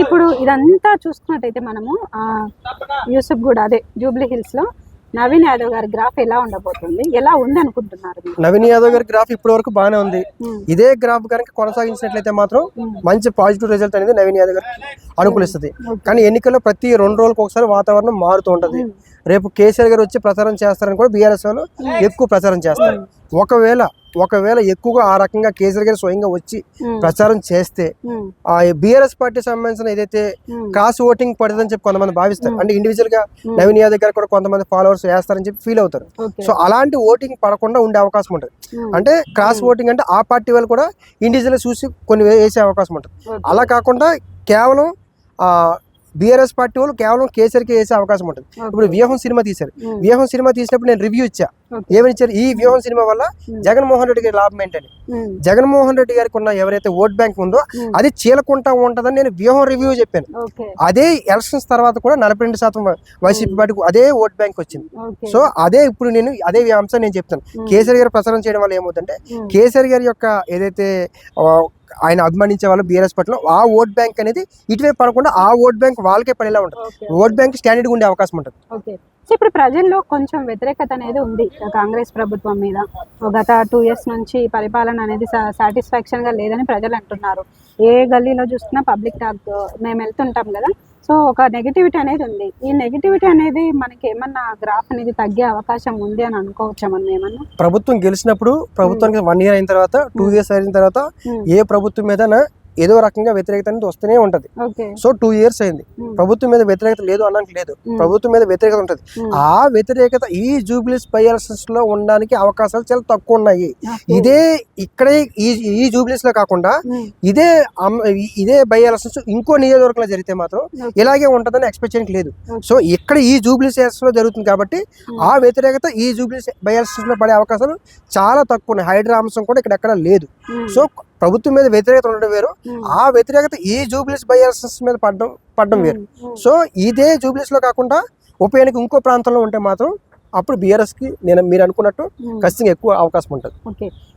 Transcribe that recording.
ఇప్పుడు ఇదంతా చూసుకున్నట్టయితే మనము ఆ, యూసుఫ్ కూడా అదే జూబ్లీ హిల్స్లో నవీన్ యాదవ్ గారి గ్రాఫ్ ఎలా ఉండబోతుంది ఎలా ఉంది అనుకుంటున్నారు? నవీన్ యాదవ్ గారి గ్రాఫ్ ఇప్పటి వరకు బాగానే ఉంది. ఇదే గ్రాఫ్ కనుక కొనసాగించినట్లయితే మాత్రం మంచి పాజిటివ్ రిజల్ట్ అనేది నవీన్ యాదవ్ గారికి అనుకూలిస్తుంది. కానీ ఎన్నికల్లో ప్రతి రెండు రోజులకు ఒకసారి వాతావరణం మారుతూ ఉంటది. రేపు కేసీఆర్ గారు వచ్చి ప్రచారం చేస్తారని కూడా బీఆర్ఎస్ వాళ్ళు ఎక్కువ ప్రచారం చేస్తారు. ఒకవేళ ఒకవేళ ఎక్కువగా ఆ రకంగా కేసీఆర్ గారు స్వయంగా వచ్చి ప్రచారం చేస్తే ఆ బీఆర్ఎస్ పార్టీ సంబంధించిన ఏదైతే క్రాస్ ఓటింగ్ పడుతుందని చెప్పి కొంతమంది భావిస్తారు. అంటే ఇండివిజువల్గా. నవీన్ యాదవ్ గారు కూడా కొంతమంది ఫాలోవర్స్ వేస్తారని చెప్పి ఫీల్ అవుతారు. సో అలాంటి ఓటింగ్ పడకుండా ఉండే అవకాశం ఉంటుంది. అంటే క్రాస్ ఓటింగ్ అంటే ఆ పార్టీ వాళ్ళు కూడా ఇండివిజువల్ చూసి కొన్ని వేసే అవకాశం ఉంటుంది. అలా కాకుండా కేవలం బీఆర్ఎస్ పార్టీ వాళ్ళు కేవలం కేసరికి వేసే అవకాశం ఉంటుంది. ఇప్పుడు వ్యూహం సినిమా తీశారు. వ్యూహం సినిమా తీసినప్పుడు నేను రివ్యూ ఇచ్చా. ఏమని ఇచ్చారు? ఈ వ్యూహం సినిమా వల్ల జగన్మోహన్ రెడ్డి గారి లాభం ఏంటని? జగన్మోహన్ రెడ్డి గారికి ఉన్న ఎవరైతే ఓట్ బ్యాంక్ ఉందో అది చీలకుంటా ఉంటుందని నేను వ్యూహం రివ్యూ చెప్పాను. అదే ఎలక్షన్స్ తర్వాత కూడా నలభై రెండు శాతం వైసీపీ పార్టీకి అదే ఓట్ బ్యాంక్ వచ్చింది. సో అదే ఇప్పుడు నేను అదే అంశం నేను చెప్తాను. కేసరి గారు ప్రచారం చేయడం వల్ల ఏమవుతుందంటే కేసరి గారి యొక్క ఏదైతే ఆయన అభిమానించే వాళ్ళు బీఆర్ఎస్ పార్టీలో ఆ ఓట్ బ్యాంక్ అనేది ఇటువైపు పడకుండా ఆ ఓట్ బ్యాంక్ వాళ్ళకే పడేలా ఉంటుంది. ఓట్ బ్యాంక్ స్టాండర్డ్గా ఉండే అవకాశం ఉంటుంది. సో ఇప్పుడు ప్రజల్లో కొంచెం వ్యతిరేకత అనేది ఉంది కాంగ్రెస్ ప్రభుత్వం మీద. గత టూ ఇయర్స్ నుంచి పరిపాలన అనేది సాటిస్ఫాక్షన్గా లేదని ప్రజలు అంటున్నారు. ఏ గల్లీలో చూసినా పబ్లిక్ టాక్ మేము వెళ్తుంటాం కదా. సో ఒక నెగిటివిటీ అనేది ఉంది. ఈ నెగిటివిటీ అనేది మనకి ఏమన్నా గ్రాఫ్ అనేది తగ్గే అవకాశం ఉంది అని అనుకోవచ్చా మనం ఏమన్నా? ప్రభుత్వం గెలిచినప్పుడు ప్రభుత్వానికి వన్ ఇయర్ అయిన తర్వాత టూ. ఇయర్స్ అయిన తర్వాత ఏ ప్రభుత్వం మీద ఏదో రకంగా వ్యతిరేకత అనేది వస్తూనే ఉంటది. సో టూ ఇయర్స్ అయింది. ప్రభుత్వం మీద వ్యతిరేకత లేదు అనడానికి లేదు. ప్రభుత్వం మీద వ్యతిరేకత ఉంటుంది. ఆ వ్యతిరేకత ఈ జూబ్లీస్ ఎలక్షన్స్లో ఉండడానికి అవకాశాలు చాలా తక్కువ ఉన్నాయి. ఇదే ఇక్కడే ఈ ఈ జూబ్లీస్లో కాకుండా ఇదే ఇదే బై ఎలక్షన్స్ ఇంకో నియోజకవర్గంలో జరిగితే మాత్రం. ఇలాగే ఉంటుందని ఎక్స్పెక్ట్ చేయడానికి లేదు. సో ఇక్కడ ఈ జూబ్లీస్లో జరుగుతుంది కాబట్టి ఆ వ్యతిరేకత ఈ జూబ్లీస్ బై ఎలక్షన్స్లో పడే అవకాశాలు చాలా తక్కువ ఉన్నాయి. హైడ్రా అంశం కూడా ఇక్కడ ఎక్కడ లేదు. సో ప్రభుత్వం మీద వ్యతిరేకత ఉండడం వేరు. ఆ వ్యతిరేకత ఈ జూబ్లీస్ బై ఎలక్షన్స్ మీద పడడం పడడం వేరు. సో ఇదే జూబ్లీస్లో కాకుండా ఉప ఎన్నిక ఇంకో ప్రాంతంలో ఉంటే మాత్రం అప్పుడు బీఆర్ఎస్కి నేను మీరు అనుకున్నట్టు. ఖచ్చితంగా ఎక్కువ అవకాశం ఉంటుంది. ఓకే.